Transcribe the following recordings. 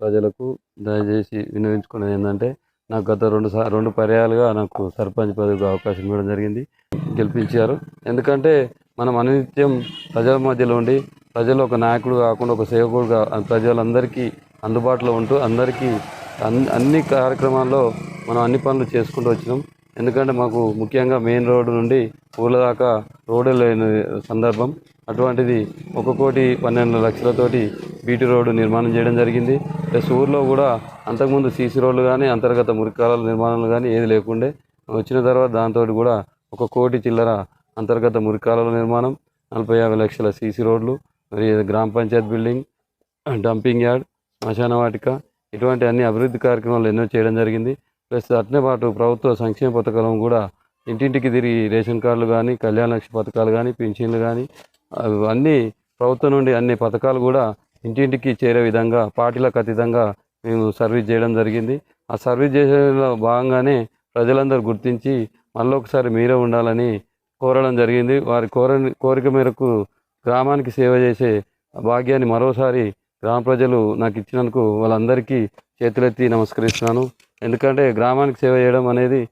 ప్రజలకు దయచేసి వినియోగించుకునేది ఏంటంటే నాకు గత రెండు సార్ రెండు పర్యాలుగా నాకు సర్పంచ్ పదవికి అవకాశం ఇవ్వడం జరిగింది గెలిపించారు. ఎందుకంటే మనం అనిత్యం ప్రజల మధ్యలో ఉండి ప్రజలు ఒక నాయకుడు కాకుండా ఒక సేవకుడుగా ప్రజలందరికీ అందుబాటులో ఉంటూ అందరికీ అన్ అన్ని కార్యక్రమాల్లో మనం అన్ని పనులు చేసుకుంటూ వచ్చినాం. ఎందుకంటే మాకు ముఖ్యంగా మెయిన్ రోడ్డు నుండి ఊళ్ళ దాకా రోడ్డు లేని సందర్భం. అటువంటిది ఒక కోటి పన్నెండు లక్షలతోటి బీటీ రోడ్డు నిర్మాణం చేయడం జరిగింది. ప్లస్ ఊర్లో కూడా అంతకుముందు సీసీ రోడ్లు కానీ అంతర్గత మురికాల నిర్మాణాలు కానీ ఏది లేకుండే వచ్చిన తర్వాత దాంతో కూడా ఒక కోటి చిల్లర అంతర్గత మురికాల నిర్మాణం నలభై యాభై లక్షల సీసీ రోడ్లు మరి గ్రామ పంచాయత్ బిల్డింగ్ డంపింగ్ యార్డ్ శ్మశాన వాటిక ఇటువంటి అన్ని అభివృద్ధి కార్యక్రమాలు ఎన్నో చేయడం జరిగింది. ప్లస్ అట్నే పాటు ప్రభుత్వ సంక్షేమ పథకాలను కూడా ఇంటింటికి తిరిగి రేషన్ కార్డులు కానీ కళ్యాణ లక్ష్య పథకాలు కానీ పింఛన్లు కానీ అన్నీ ప్రభుత్వం నుండి అన్ని పథకాలు కూడా ఇంటింటికి చేరే విధంగా పార్టీలకు అతీతంగా మేము సర్వీస్ చేయడం జరిగింది. ఆ సర్వీస్ చేసేలో భాగంగానే ప్రజలందరూ గుర్తించి మళ్ళీ ఒకసారి మీరే ఉండాలని కోరడం జరిగింది. వారి కోర కోరిక మేరకు గ్రామానికి సేవ చేసే భాగ్యాన్ని మరోసారి గ్రామ ప్రజలు నాకు ఇచ్చినందుకు వాళ్ళందరికీ చేతులెత్తి నమస్కరిస్తున్నాను. ఎందుకంటే గ్రామానికి సేవ చేయడం అనేది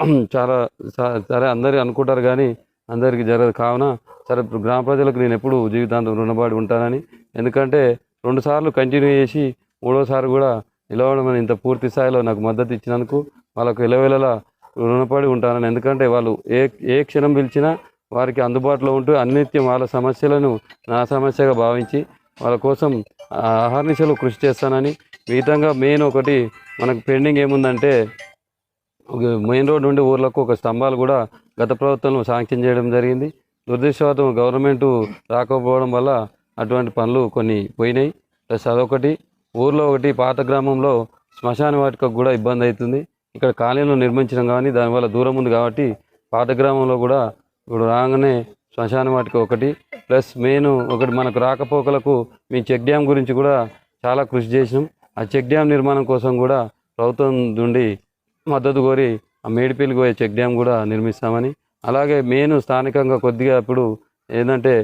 చాలా స- సరే అందరూ అనుకుంటారు కానీ అందరికీ జరగదు. కావున సరే ఇప్పుడు గ్రామ ప్రజలకు నేను ఎప్పుడు జీవితాంతం రుణపడి ఉంటానని. ఎందుకంటే రెండు సార్లు కంటిన్యూ చేసి మూడోసారి కూడా నిలవడం ఇంత పూర్తి స్థాయిలో నాకు మద్దతు ఇచ్చినందుకు వాళ్ళకు ఎలవెలలా రుణపడి ఉంటానని. ఎందుకంటే వాళ్ళు ఏ ఏ క్షణం పిలిచినా వారికి అందుబాటులో ఉంటూ అన్నిత్యం వాళ్ళ సమస్యలను నా సమస్యగా భావించి వాళ్ళ కోసం ఆహార్నిశలు కృషి చేస్తానని. మిగతంగా మెయిన్ ఒకటి మనకు పెండింగ్ ఏముందంటే మెయిన్ రోడ్ నుండి ఊర్లకు ఒక స్తంభాలు కూడా గత ప్రభుత్వంలో శాంక్షన్ చేయడం జరిగింది. దురదృష్టవతం గవర్నమెంట్ రాకపోవడం వల్ల అటువంటి పనులు కొన్ని పోయినాయి. ప్లస్ అదొకటి. ఊర్లో ఒకటి పాత గ్రామంలో శ్మశాన వాటికకు కూడా ఇబ్బంది అవుతుంది. ఇక్కడ కాలనీలో నిర్మించడం కానీ దానివల్ల దూరం ఉంది కాబట్టి పాత గ్రామంలో కూడా ఇప్పుడు రాగానే శ్మశాన వాటిక ఒకటి. ప్లస్ మెయిన్ ఒకటి మనకు రాకపోకలకు మీ చెక్ డ్యామ్ గురించి కూడా చాలా కృషి చేసినాం. ఆ చెక్ డ్యామ్ నిర్మాణం కోసం కూడా ప్రభుత్వం నుండి మద్దతు కోరి ఆ మేడిపల్లికి పోయే చెక్ డ్యామ్ కూడా నిర్మిస్తామని అలాగే మెయిన్ స్థానికంగా కొద్దిగా ఇప్పుడు ఏంటంటే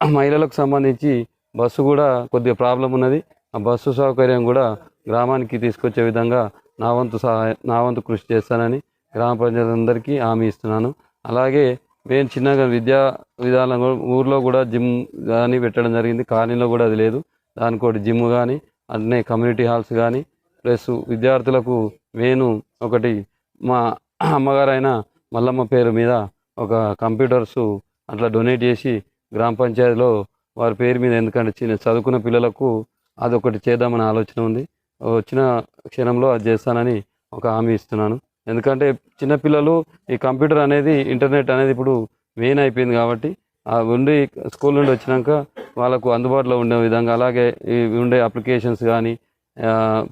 మహిళలకు సంబంధించి బస్సు కూడా కొద్దిగా ప్రాబ్లం ఉన్నది. ఆ బస్సు సౌకర్యం కూడా గ్రామానికి తీసుకొచ్చే విధంగా నా వంతు సహాయ నా వంతు కృషి చేస్తానని గ్రామ ప్రజలందరికీ హామీ ఇస్తున్నాను. అలాగే మేము చిన్నగా విద్యా విధానం ఊర్లో కూడా జిమ్ కానీ పెట్టడం జరిగింది. కాలనీలో కూడా అది లేదు. దానికి ఒకటి జిమ్ కానీ అట్నే కమ్యూనిటీ హాల్స్ కానీ ప్లస్ విద్యార్థులకు మెయిన్ ఒకటి మా అమ్మగారైన మల్లమ్మ పేరు మీద ఒక కంప్యూటర్స్ అట్లా డొనేట్ చేసి గ్రామ పంచాయతీలో వారి పేరు మీద ఎందుకంటే చిన్న చదువుకున్న పిల్లలకు అదొకటి చేద్దామని ఆలోచన ఉంది. వచ్చిన క్షణంలో అది చేస్తానని ఒక హామీ ఇస్తున్నాను. ఎందుకంటే చిన్నపిల్లలు ఈ కంప్యూటర్ అనేది ఇంటర్నెట్ అనేది ఇప్పుడు మెయిన్ అయిపోయింది కాబట్టి ఆ ఉండి స్కూల్ నుండి వచ్చినాక వాళ్ళకు అందుబాటులో ఉండే విధంగా అలాగే ఈ ఉండే అప్లికేషన్స్ కానీ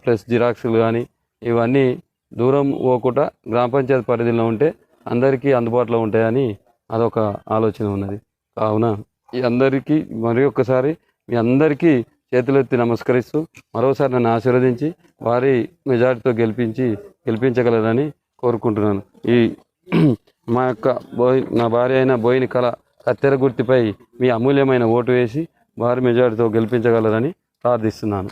ప్లస్ జిరాక్స్లు కానీ ఇవన్నీ దూరం పోకుండా గ్రామ పంచాయతీ పరిధిలో ఉంటే అందరికీ అందుబాటులో ఉంటాయని అదొక ఆలోచన ఉన్నది. కావున ఈ అందరికీ మరి ఒక్కసారి మీ అందరికీ చేతులెత్తి నమస్కరిస్తూ మరోసారి నన్ను ఆశీర్వదించి వారి మెజార్టీతో గెలిపించి గెలిపించగలరని కోరుకుంటున్నాను. ఈ మా యొక్క బోయ్ నా భార్య అయిన బోయిని కళ కత్తెర గుర్తిపై మీ అమూల్యమైన ఓటు వేసి భారీ మెజార్టీతో గెలిపించగలరని ప్రార్థిస్తున్నాను.